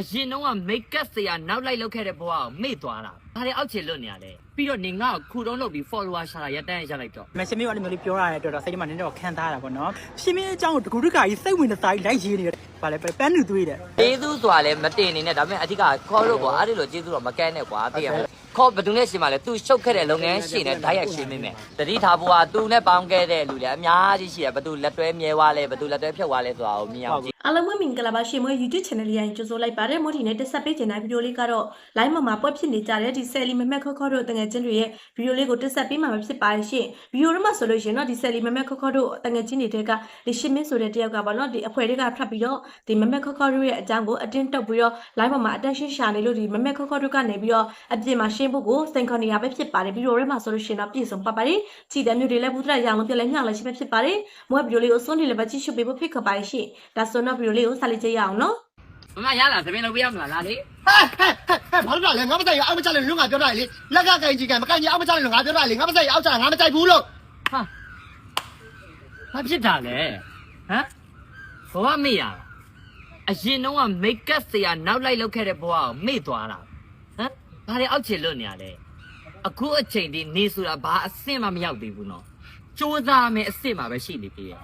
အရင်တော့ကမိတ်ကပ်ဆရာနောက်လိုက်လောက်ခဲ့တဲ့ဘဝကိုမေ့သွားတာဘာလဲအောက်ချေလွတ်နေရလဲပြီးတော့နေငါ့ကိုခုတုံးလုပ်ပြီး follower ရှာတာရတန်းရလိုက်တော့မရှင်မျိုးအဲ့လိုမျိုးလေးပြောရတဲ့အတွက်တော့စိတ်ထဲမှာနည်းနည်းတော့ခံစားရတာပေါ့နော်ရှင်မင်းအကြောင်းကိုတကူတကာကြီးစိတ်ဝင်စားကြီးလိုက်ရေးနေတယ်ဗာလဲပန်းနူသွေးတယ် ကျေးဇူးဆိုတာလည်းမတင်နေနဲ့ဒါပေမဲ့အဓိကခေါ်လို့ပေါ့အဲ့ဒီလိုကျေးဇူးတော့မကဲနဲ့ကွာသိရမလား ခေါ်ဘယ်သူနဲ့ရှင်မလဲ तू ရှုပ်ခဲ့တဲ့လုပ်ငန်းရှင်နဲ့ဓာတ်ရိုက်ရှင်းမိမယ်တတိထားဖို့က तू နဲ့ပေါင်းခဲ့တဲ့လူလည်းအများကြီးရှိတယ်ဘယ်သူလက်တွဲမြဲသွားလဲဘယ်သူလက်တွဲဖြုတ်သွားလဲဆိုတာကိုမြင်အောင်ကြည့်အားလုံးပဲမင်္ဂလာပါရှင်မွေး YouTube channel လေးရင်ကြိုဆိုလိုက်ပါတယ်မို့ဒီနေ့တက်ဆက်ပေးခြင်းတဲ့ဗီဒီယိုလေးကတော့ live မှာမှာပွက်ဖြစ်နေကြတဲ့ဒီဆယ်လီမမက်ခေါခေါတို့တငယ်ချင်းတွေရဲ့ဗီဒီယိုလေးကိုတက်ဆက်ပေးမှာဖြစ်ပါတယ်ရှင်ဗီဒီယိုတော့မှဆိုလို့ရှင်တော့ဒီဆယ်လီမမက်ခေါခေါတို့တငယ်ချင်းတွေတဲကဒီရှင်းမင်းဆိုတဲ့တယောက်ကပေါ့နော်ဒီအဖွဲတွေကထွက်ပြီးတော့ဒီမမက်ခေါခေါတို့ရဲ့အကြောင်းကိုအတင်းတုပ်ပြီးတော့ live မှာမှာ attention ရှာနေလို့ဒီမမက်ခေါခေါတို့ကနေပြီးတော့အပြင်မှာရှင်းဖို့ကိုစိန်ခေါ်နေရပဲဖြစ်ပါတယ်ဗီဒီယိုထဲမှာဆိုလို့ရှင်တော့ပြည့်စုံပါပါတယ်ကြည်တဲ့မျိုးတွေလည်းဘူးတရရအောင်လို့ပြလဲမြောက်လည်းရှိပဲဖြစ်ပါတယ်မွေးဗီဒီယိုလေးကိုစွန့်နေလည်းပဲကြည့်ရှုပေးဖို့ဖိတ်ခေါ်ပါတယ်ရှင်ဒါဆိုတော့ဗီဒီယိုလေးကိုဆက်လက်ကြည့်ရအောင်နော်မမရလားသမင်းလုပ်ပြရမလားလားလေဟဲ့ဟဲ့ဟဲ့ဘာလို့လဲငါမဆိုင်ရအောက်မချလဲလူငါပြောတာလေလက်ကကင်ကြီးကမကင်ကြီးအောက်မချလဲလူငါပြောတာလေငါမဆိုင်ရအောက်ချငါမကြိုက်ဘူးလို့ဟာဘာဖြစ်တာလဲဟမ်ဘဝမေ့ရလားအရင်တော့ကမိတ်ကပ်ဆရာနောက်လိုက်လောက်ခဲ့တဲ့ဘဝကိုမေ့သွားတာဟမ် ဘာလဲအောက်ချေလွတ်နေရလဲအခုအချိန်ဒီနေဆိုတာဘာအဆင့်မှမရောက်သေးဘူးနော်စူးစမ်းမယ်အဆင့်မှပဲရှိနေသေးတယ်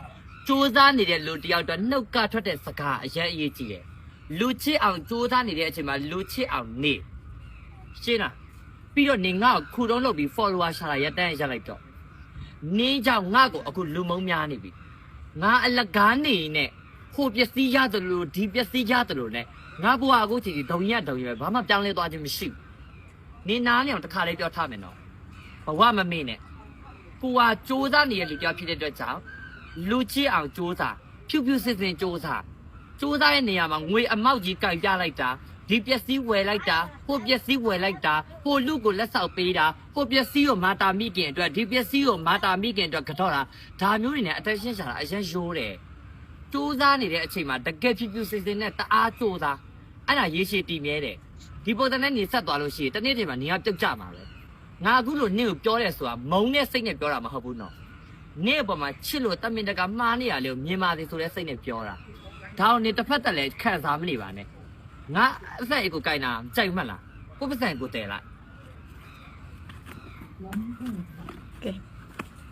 စူးစမ်းနေတဲ့လူတစ်ယောက်တော့နှုတ်ကထွက်တဲ့စကားအရင်အရေးကြီးတယ်လူချစ်အောင်စူးစမ်းနေတဲ့အချိန်မှာလူချစ်အောင်နေရှင်းလားပြီးတော့နေငါ့ကိုခုတုံးလုပ်ပြီး follower ရှာတာရတန်းရလိုက်တော့နင်းကြောင့်ငါ့ကိုအခုလူမုံများနေပြီငါအလကားနေနဲ့ဟိုပစ္စည်းရတယ်လို့ဒီပစ္စည်းရတယ်လို့ ਨੇ ငါဘွားအခုချိန်ဒီဒုံရဒုံရပဲဘာမှပြောင်းလဲသွားခြင်းမရှိဘူး နင်းနားနေအောင်တစ်ခါလေးပြောထားမယ်နော်ဘဝမမေ့နဲ့ကိုကစူးစမ်းနေတဲ့လူကြောက်ဖြစ်တဲ့အတွက်ကြောင့်လူချစ်အောင်စူးစမ်းဖြူဖြူစစ်စစ်စူးစမ်းစူးစမ်းတဲ့နေရာမှာငွေအမောက်ကြီးကြိုက်ပြလိုက်တာဒီပစ္စည်းဝယ်လိုက်တာဟိုပစ္စည်းဝယ်လိုက်တာဟိုလူကိုလက်ဆောက်ပေးတာဟိုပစ္စည်းကိုမာတာမိခင်အတွက်ဒီပစ္စည်းကိုမာတာမိခင်အတွက်ကတော့တာဒါမျိုးတွေနဲ့အသက်ရှင်ရှာတာအရင်ရိုးတယ်စူးစမ်းနေတဲ့အချိန်မှာတကယ်ဖြူဖြူစစ်စစ်နဲ့တအားစူးစမ်းအဲ့ဒါရေးရှိတည်မြဲတယ် ဒီပုံစံနဲ့နေဆက်သွားလို့ရှိရင်တနေ့တည်းမှာနေကပြုတ်ကြမှာပဲငါအခုလို့နင့်ကိုပြောတယ်ဆိုတာမုံတဲ့စိတ်နဲ့ပြောတာမဟုတ်ဘူးနော်နင့်အပေါ်မှာချစ်လို့တမင်တကာမှားနေရလေကိုမြင်ပါသေးဆိုတဲ့စိတ်နဲ့ပြောတာဒါအောင်နေတစ်ဖက်သက်လည်းခံစားမနေပါနဲ့ငါအသက်အကိုကြိုင်တာကြိုက်မှတ်လားကိုပစံကိုတဲလိုက်ကဲ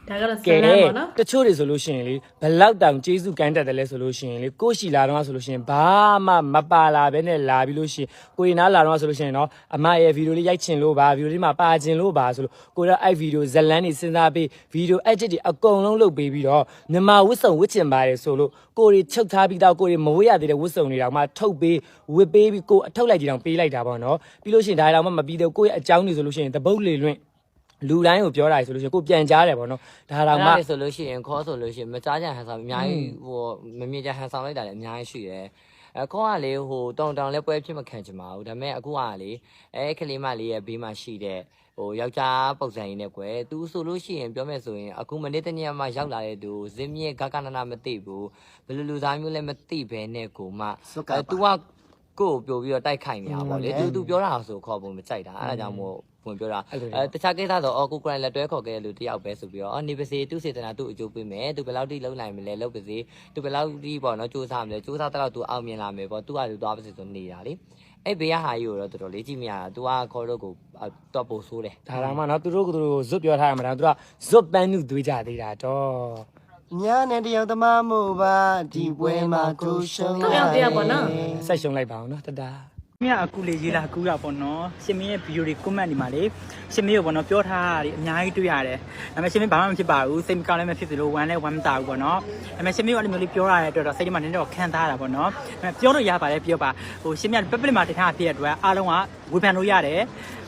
ဒါကတော့ဆကဲယ်လမ်းပေါ့နော် တချို့တွေဆိုလို့ရှိရင်လေဘလောက်တောင်ကျေးဇူးကမ်းတက်တယ်လဲဆိုလို့ရှိရင်လေကိုရှိလာတော့ဆိုလို့ရှိရင်ဘာမှမပါလာဘဲနဲ့လာပြီးလို့ရှိရင်ကိုရင်နာလာတော့ဆိုလို့ရှိရင်တော့အမရဲ့ဗီဒီယိုလေးရိုက်ချင်လို့ပါဗီဒီယိုလေးမှာပါချင်လို့ပါဆိုလို့ကိုတော့အဲ့ဗီဒီယိုဇလန်းနေစဉ်းစားပြီးဗီဒီယို edit တွေအကုန်လုံးလုပ်ပေးပြီးတော့မြန်မာဝတ်စုံဝတ်ချင်ပါတယ်ဆိုလို့ကိုတွေချုပ်ထားပြီးတော့ကိုတွေမဝတ်ရသေးတဲ့ဝတ်စုံတွေတောင်မှထုတ်ပေးဝတ်ပေးပြီးကိုအထုတ်လိုက်ကြည့်တောင်ပေးလိုက်တာပေါ့နော်ပြီးလို့ရှိရင်ဒါတောင်မှမပြီးတော့ကိုရဲ့အကြောင်းတွေဆိုလို့ရှိရင်တပုတ်လေလွင့် လူတိုင်းကိုပြောတာဆိုလို့ရှိရင်ကိုပြန်ကြားတယ်ပေါ့နော်ဒါတောင်မှအဲ့ဒါဆိုလို့ရှိရင်ခေါ်ဆိုလို့ရှိရင်မကြားကြဟန်ဆောင်အများကြီးဟိုမမြင်ကြဟန်ဆောင်လိုက်တာလည်းအများကြီးရှိတယ်အဲခေါ်ကလေဟိုတောင်တောင်လည်းပွဲဖြစ်မခံချင်ပါဘူးဒါပေမဲ့အခုကလေအဲကလေးမလေးရဲ့ဘေးမှာရှိတဲ့ဟိုယောက်ျားပုံစံရင်းနဲ့ကွယ်သူဆိုလို့ရှိရင်ပြောမယ်ဆိုရင်အခုမနေ့တနေ့မှရောက်လာတဲ့သူဇင်းမြင့်ဂကနနာမသိဘူးဘယ်လိုလူသားမျိုးလည်းမသိဘဲနဲ့ကိုမှအဲ तू က ကိုကိုပြိုပြီးတော့တိုက်ခိုက်နေတာပေါ့လေသူသူပြောတာဆိုခေါ်ပုံမကြိုက်တာအဲ့ဒါကြောင့်မို့ဝင်ပြောတာအဲတခြားကိစ္စဆိုအော်ကိုကိုရိုင်းလက်တွဲခေါ်ခဲ့တဲ့လူတယောက်ပဲဆိုပြီးတော့အော်နေပါစေသူစေတနာသူ့အကျိုးပေးမယ်သူဘယ်လောက်ထိလုံနိုင်မလဲလုပ်ပါစေသူဘယ်လောက်ထိပေါ့နော်စူးစမ်းမလဲစူးစမ်းတော့သူအောင်မြင်လာမယ်ပေါ့သူကသူသွားပါစေဆိုနေတာလေအဲ့ဘေးကဟာကြီးကိုတော့တော်တော်လေးကြည့်မရတာ။ तू ကခေါ်တော့ကိုတော့ပိုဆိုးတယ်။ဒါရမှနော်သူတို့ကသူတို့ဇွတ်ပြောထားရမှာဒါသူကဇွတ်ပန်းသူတွေးကြသေးတာတော့ ညာနဲ့တယောက်သမားမို့ပါဒီပွဲမှာကိုရှုံးတော့ရောက်တရားပေါ့နော်ဆက်ရှုံးလိုက်ပါအောင်နော်တတာ မြအကူလေးရေးလာကူတာပေါ့နော်ရှင်မင်းရဲ့ဗီဒီယိုတွေ comment ဒီမှာလေရှင်မင်းကိုပေါ့နော်ပြောထားတာဒီအများကြီးတွေ့ရတယ်ဒါပေမဲ့ရှင်မင်းဘာမှမဖြစ်ပါဘူးစိတ်မကောင်းလည်းမဖြစ်သလိုဝမ်းလည်းဝမ်းမသာဘူးပေါ့နော်ဒါပေမဲ့ရှင်မင်းကအဲ့လိုမျိုးလေးပြောရတဲ့အတွက်တော့စိတ်ထဲမှာနည်းနည်းတော့ခံစားရတာပေါ့နော်ဒါပေမဲ့ပြောလို့ရပါတယ်ပြောပါဟိုရှင်မင်းကပက်ပလစ်မှာတင်ထားဖြစ်တဲ့အတွက်အားလုံးကဝေဖန်လို့ရတယ်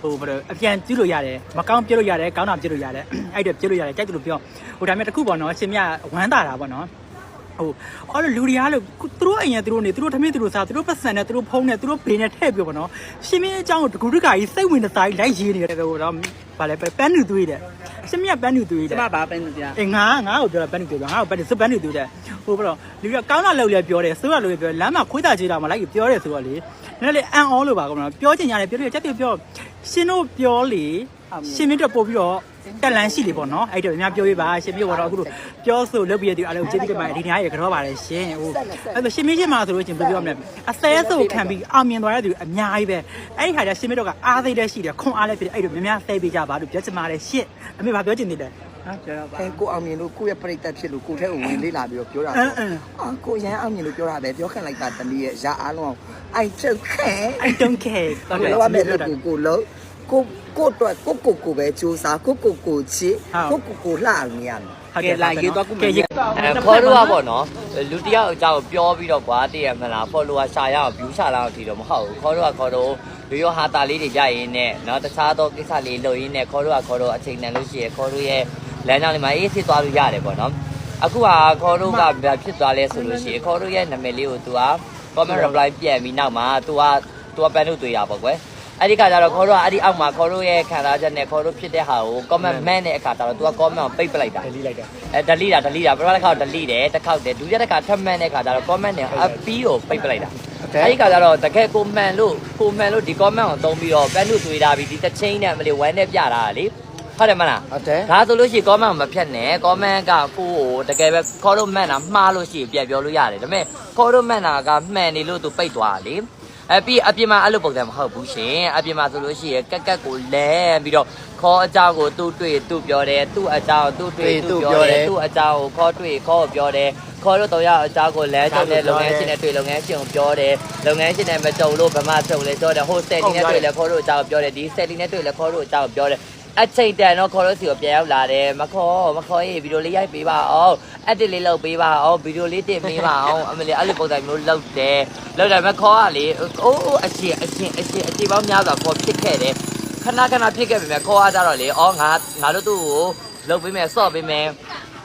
ဟိုဘယ်လိုအပြန်ကျူးလို့ရတယ်မကောင်းပြောလို့ရတယ်ကောင်းတာပြောလို့ရတယ်အဲ့အတွက်ပြောလို့ရတယ်ကြိုက်တယ်လို့ပြောဟိုဒါပေမဲ့တစ်ခုပေါ့နော်ရှင်မင်းကဝမ်းသာတာပေါ့နော် ဟိုအော်လူတွေအားလို့သူတို့အိမ်ရသူတို့နေသူတို့ထမင်းသူတို့စားသူတို့ပတ်စံနဲ့သူတို့ဖုံးနဲ့သူတို့ဘေးနဲ့ထည့်ပြောပါတော့ရှင်မင်းအကြောင်းကိုတကူတကာကြီးစိတ်ဝင်စားကြီးလိုက်ရေးနေတယ်ဟိုတော့ဗာလဲပန်းနူသွေးတယ်ရှင်မင်းကပန်းနူသွေးတယ်ကျမဘာပဲနေကြအေးငါငါ့ကိုပြောတာပန်းနူသွေးပြောငါ့ကိုပန်းနူစပန်းနူသွေးတယ်ဟိုကတော့လူကကောင်းတာလုပ်လဲပြောတယ်ဆိုရလို့ပြောလမ်းမှာခွေးတာကြီးတာမလိုက်ပြောတယ်ဆိုတော့လေနည်းနည်းလေးအန်အောလို့ပါကောမလားပြောချင်ရတယ်ပြောတယ်ချက်တယ်ပြောရှင်တို့ပြောလေ ရှင်မင်းတို့ပို့ပြီးတော့တက်လန်းရှိလေပေါ့နော်အဲ့တော့အများပြောပြပါရှင်မင်းကတော့အခုလိုပြောဆိုလုပ်ပြရတဲ့အားလုံးကျေးဇူးတင်ပါတယ်ဒီနေ့ရကတော့ပါတယ်ရှင်ဟိုအဲ့တော့ရှင်မင်းချင်းမှာဆိုလို့ချင်းပြောပြမလဲအစဲဆိုခံပြီးအောင်မြင်သွားတဲ့သူအများကြီးပဲအဲ့ဒီခါကျရှင်မင်းတို့ကအားသိတဲ့ရှိတယ်ခွန်အားလည်းဖြစ်တယ်အဲ့တော့များများသိပေးကြပါလို့ပြောချင်ပါတယ်ရှင့်အမေဘာပြောချင်နေလဲဟာပြောပါအဲကိုအောင်မြင်လို့ကိုယ့်ရဲ့ပြိတ္တဖြစ်လို့ကိုယ့်ထဲကိုဝင်လေးလာပြီးတော့ပြောတာအင်းအင်းအာကိုရန်အောင်မြင်လို့ပြောတာပဲပြောခံလိုက်တာတမီးရဲ့ရာအားလုံးအောင် I don't care I don't care ကိုလောရမယ်လို့ကိုကိုလို့ ကိုကိုတော့ကိုကိုကိုပဲစူးစားကိုကိုကိုချစ်ကိုကိုကိုလှအောင်နေရမယ် ဟုတ်ကဲ့လာရေးသွားကုမရေး အဲခေါ်တော့ပါပေါ့နော်လူတစ်ယောက်အကြောင်းကိုပြောပြီးတော့ကွာတည့်ရမလား follower ရှာရအောင် view ရှာလာအောင်ဒီတော့မဟုတ်ဘူးခေါ်တော့ခေါ်တော့ရိုးရိုးဟာတာလေးတွေကြရင်နဲ့နော်တခြားသောကိစ္စလေးလုပ်ရင်းနဲ့ခေါ်တော့ခေါ်တော့အချိန်တန်လို့ရှိရခေါ်တော့ရဲ့လမ်းကြောင်းလေးမှာအေးစစ်သွားလို့ရတယ်ပေါ့နော်အခုကခေါ်တော့ကဘာဖြစ်သွားလဲဆိုလို့ရှိရင်ခေါ်တော့ရဲ့နာမည်လေးကို तू က comment reply ပြန်ပြီးနောက်မှာ तू က तू ကပန်းလို့တွေ့ရပါကွယ် အဲ့ဒီခါကျတော့ခေါ်တော့အဲ့ဒီအောက်မှာခေါ်တော့ရဲ့ခံစားချက်နဲ့ခေါ်တော့ဖြစ်တဲ့ဟာကို comment မှန်တဲ့အခါကျတော့ तू က comment ကိုပိတ်ပလိုက်တာလေးလိုက်တာအဲ delete တာ delete တာပထမတစ်ခါတော့ delete တယ်တစ်ခေါက်တယ်ဒုတိယတစ်ခါထပ်မှန်တဲ့ခါကျတော့ comment နဲ့အပီးကိုပိတ်ပလိုက်တာအဲဒီခါကျတော့တကယ်ကိုမှန်လို့ကိုမှန်လို့ဒီ comment ကိုသုံးပြီးတော့ပန်းတို့တွေ့တာပြီးဒီတစ်ချင်းနဲ့မလေးဝမ်းနဲ့ပြတာလေဟုတ်တယ်မလားဟုတ်တယ်ဒါဆိုလို့ရှိရင် comment ကိုမဖြတ်နဲ့ comment ကကိုကိုတကယ်ပဲခေါ်လို့မှန်တာမှားလို့ရှိရင်ပြန်ပြောလို့ရတယ်ဒါပေမဲ့ခေါ်လို့မှန်တာကမှန်နေလို့သူပိတ်သွားတာလေ အပြီးအပြင်မှာအဲ့လိုပုံစံမဟုတ်ဘူးရှင်အပြင်မှာဆိုလို့ရှိရင်ကက်ကက်ကိုလဲပြီးတော့ခေါ်အကြောင်းကိုသူ့တွေ့သူ့ပြောတယ်သူ့အကြောင်းသူ့တွေ့သူ့ပြောတယ်သူ့အကြောင်းကိုခေါ်တွေ့ခေါ်ပြောတယ်ခေါ်လို့တော့ရအကြောင်းကိုလဲကျုံတဲ့လုပ်ငန်းရှင်နဲ့တွေ့လုပ်ငန်းရှင်ကိုပြောတယ်လုပ်ငန်းရှင်နဲ့မကြုံလို့ဗမာကြုံလဲပြောတယ်ဟိုစတယ်လီနဲ့တွေ့လဲခေါ်လို့အကြောင်းပြောတယ်ဒီစတယ်လီနဲ့တွေ့လဲခေါ်လို့အကြောင်းပြောတယ် အချိန်တန်တော့ခေါ်လို့စီကိုပြန်ရောက်လာတယ်မခေါ်မခေါ်ရေးဗီဒီယိုလေးရိုက်ပေးပါအောင်အက်တစ်လေးလုပ်ပေးပါအောင်ဗီဒီယိုလေးတင်ပေးပါအောင်အမလေးအဲ့လိုပုံစံမျိုးလုပ်တယ်လုပ်တယ်မခေါ်ရလေအိုးအရှင်အရှင်အရှင်အရှင်ပေါင်းများစွာခေါ်ဖြစ်ခဲ့တယ်ခဏခဏဖြစ်ခဲ့ပြီမဲ့ခေါ်ရကြတော့လေအော်ငါငါတို့သူ့ကိုလုပ်ပေးမယ်ဆော့ပေးမယ်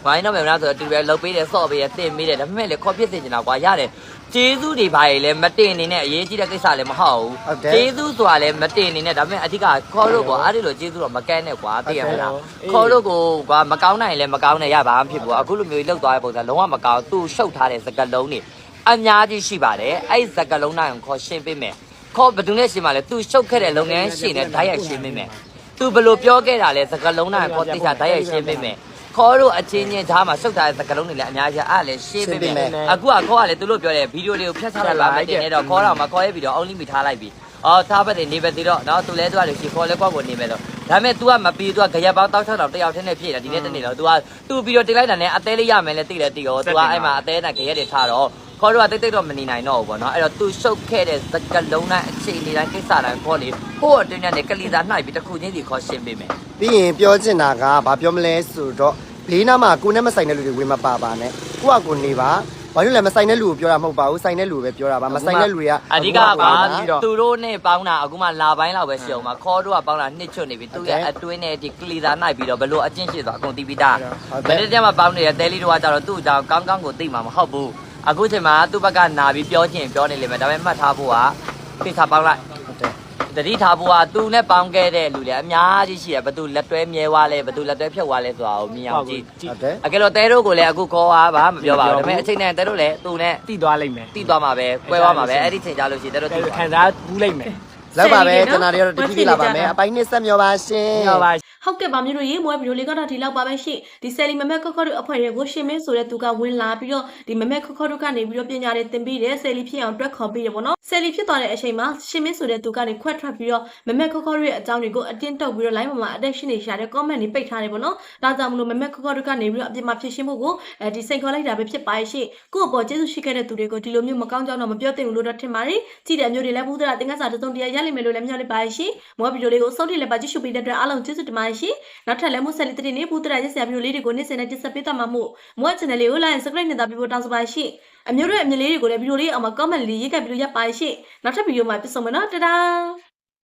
ဝိုင်းတော့မယ်မလားဆိုတော့တူပဲလုပ်ပေးတယ်ဆော့ပေးတယ်တင်ပေးတယ်ဒါပေမဲ့လေခေါ်ဖြစ်စေချင်တာကွာရတယ် ကျေးဇူးတွေပါလေလဲမတင်နေနဲ့အရေးကြီးတဲ့ကိစ္စလည်းမဟုတ်ဘူးဟုတ်တယ်ကျေးဇူးဆိုတာလည်းမတင်နေနဲ့ဒါပေမဲ့အဓိကခေါ်လို့ကွာအဲ့ဒီလိုကျေးဇူးတော့မကန်းနဲ့ကွာသိရမလားခေါ်လို့ကိုကွာမကောင်းနိုင်ရင်လည်းမကောင်းနဲ့ရပါမှဖြစ်ဘူးအခုလိုမျိုးလောက်သွားတဲ့ပုံစံလုံးဝမကောင်းသူ့ရှုပ်ထားတဲ့စကလုံးတွေအများကြီးရှိပါတယ်အဲ့ဒီစကလုံးတိုင်းကိုခေါ်ရှင်းပေးမယ်ခေါ်ဘယ်သူနဲ့ရှင်းပါလဲသူရှုပ်ခဲ့တဲ့လုပ်ငန်းရှင်နဲ့ဓာတ်ရိုက်ရှင်းပေးမယ် သူဘယ်လိုပြောခဲ့တာလဲစကလုံးတိုင်းကိုခေါ်တိကျဓာတ်ရိုက်ရှင်းပေးမယ် ခေါ်လို့အချင်းချင်းဓာတ်မှာရှုပ်ထားတဲ့စကလုံးတွေလည်းအများကြီးအဲ့ဒါလည်းရှင်းပေးမယ်အခုကခေါ်ကလည်းသူတို့ပြောတဲ့ဗီဒီယိုလေးကိုဖျက်ချလိုက်ပါမယ်တင်နေတော့ခေါ်တော့မခေါ်ရဲ့ဗီဒီယို only မိထားလိုက်ပြီ အော်ထားပတ်တယ်နေပဲသေးတော့နော်သူလဲသူကလေရှီခေါ်လဲကွက်ကိုနေမယ်တော့ဒါပေမဲ့ तू ကမပြီး तू ကကြရက်ပေါင်းတောက်ချောက်တော့တယောက်တည်းနဲ့ပြည့်တာဒီနေ့တနေ့တော့ तू က तू ပြီးတော့တင်လိုက်တာနဲ့အသေးလေးရမယ်လဲသိတယ်သိရော तू ကအဲ့မှာအသေးနဲ့ကြရက်တွေထားတော့ခေါ်တော့တိတ်တိတ်တော့မနေနိုင်တော့ဘူးပေါ့နော်အဲ့တော့ तू ရှုပ်ခဲ့တဲ့စကလုံးတိုင်းအခြေအနေတိုင်းကိစ္စတိုင်းခေါ်လေဟိုအတွင်းနဲ့ကလီသာနှိုက်ပြီးတစ်ခုချင်းစီခေါ်ရှင်းပေးမယ် ပြီးရင်ပြောချင်တာကဘာပြောမလဲဆိုတော့ ဘေးနားမှာကိုနဲ့မဆိုင်တဲ့လူတွေဝင်မပါပါနဲ့ကိုကကိုနေပါဘာလို့လဲမဆိုင်တဲ့လူကိုပြောတာမဟုတ်ပါဘူးဆိုင်တဲ့လူကိုပဲပြောတာပါမဆိုင်တဲ့လူတွေကအဓိကကသူတို့နဲ့ပေါင်းတာအခုမှလာပိုင်းလောက်ပဲရှိအောင်ပါခေါ်တော့ကပေါင်းတာနှစ်ချွတ်နေပြီသူရဲ့အတွင်းနဲ့ဒီကလီသာနှိုက်ပြီးတော့ဘလို့အချင်းရှိသွားအကုန်တီးပြီးသားဟုတ်ဘတယ်ယ်တည်းမှပေါင်းနေတဲ့တဲလီတို့ကကြတော့သူ့အကြောင်းကောင်းကောင်းကိုသိမှာမဟုတ်ဘူးအခုချိန်မှာသူ့ဘက်ကနာပြီးပြောချင်ပြောနေလိမ့်မယ်ဒါပေမဲ့မှတ်ထားဖို့ကကိစ္စပေါင်းလိုက်ဟု တ်တယ်တတိထားဖို့ကသူနဲ့ပေါင်းခဲ့တဲ့လူတွေအများကြီးရှိတယ်ဘသူလက်တွဲမြဲသွားလဲဘသူလက်တွဲဖြုတ်သွားလဲဆိုတာကိုမြင်အောင်ကြည့်ဟုတ်တယ်အကယ်လို့တဲတို့ကိုလည်းအခုခေါ်သွားပါမပြောပါဘူးဒါပေမဲ့အချိန်နဲ့တဲတို့လည်းသူနဲ့တိသွားလိုက်မယ်တိသွားမှာပဲကွဲသွားမှာပဲအဲ့ဒီချိန်ကြလို့ရှိရင်တဲတို့တိသွားခံစားဘူးလိုက်မယ်လောက်ပါပဲကျွန်တော်တို့တတိလာပါမယ်အပိုင်းနဲ့ဆက်မျောပါရှင်ဟောပါ ဟုတ်ကဲ့ပါမျိုးတို့ရေမွေးဗီဒီယိုလေးကတော့ဒီလောက်ပါပဲရှင့်ဒီဆယ်လီမမက်ခခတို့အဖွဲ့ရဲ့ကိုရှင်မင်းဆိုတဲ့သူကဝင်လာပြီးတော့ဒီမမက်ခခတို့ကနေပြီးတော့ပညာတွေသင်ပေးတယ်ဆယ်လီဖြစ်အောင်တွက်ခေါ်ပေးတယ်ပေါ့နော်ဆယ်လီဖြစ်သွားတဲ့အချိန်မှာရှင်မင်းဆိုတဲ့သူကနေခွက်ထွက်ပြီးတော့မမက်ခခတို့ရဲ့အကြောင်းတွေကိုအတင်းတုပ်ပြီးတော့ line ပေါ်မှာ attention တွေရှာတဲ့ comment တွေပိတ်ထားတယ်ပေါ့နော်ဒါကြောင့်မလို့မမက်ခခတို့ကနေပြီးတော့အပြင်မှာဖြစ်ရှင်းဖို့ကိုအဲဒီစိတ်ခေါ်လိုက်တာပဲဖြစ်ပါရဲ့ရှင့်ကို့အပေါ်ကျေးဇူးရှိခဲ့တဲ့သူတွေကိုဒီလိုမျိုးမကောင်းကြောင်းတော့မပြောသင့်ဘူးလို့တော့ထင်ပါတယ်ကြည့်တဲ့မျိုးတွေလည်းဘူးသရာတင်ကစားတစ်စုံတရာရလိမ့်မယ်လို့လည်းမျှော်လင့်ပါရဲ့ရှင့်မောဗီဒီယိုလေးကိုအဆုံးထိလည်းပါကြည့်ရှုပေးတဲ့အတွက်အားလုံးကျေးဇူးတင်ပါတယ်ရှင့်နောက်ထပ်လည်းမို့ဆက်လီတတိနေဘူးတရရက်ဆရာဗီဒီယိုလေးတွေကိုနေ့စဉ်နဲ့တင်ဆက်ပေးသွားမှာမို့မို့ channel လေးကို like and subscribe နဲ့တာပြီးဖို့တောင်းဆိုပါရှိအမျိုးတို့ရဲ့အမြင်လေးတွေကိုလည်းဗီဒီယိုလေးအောက်မှာ comment လေးရေးခဲ့ပြီးလို့ရပါရှိနောက်ထပ်ဗီဒီယိုမှာပြန်ဆုံမယ်နော်တဒါ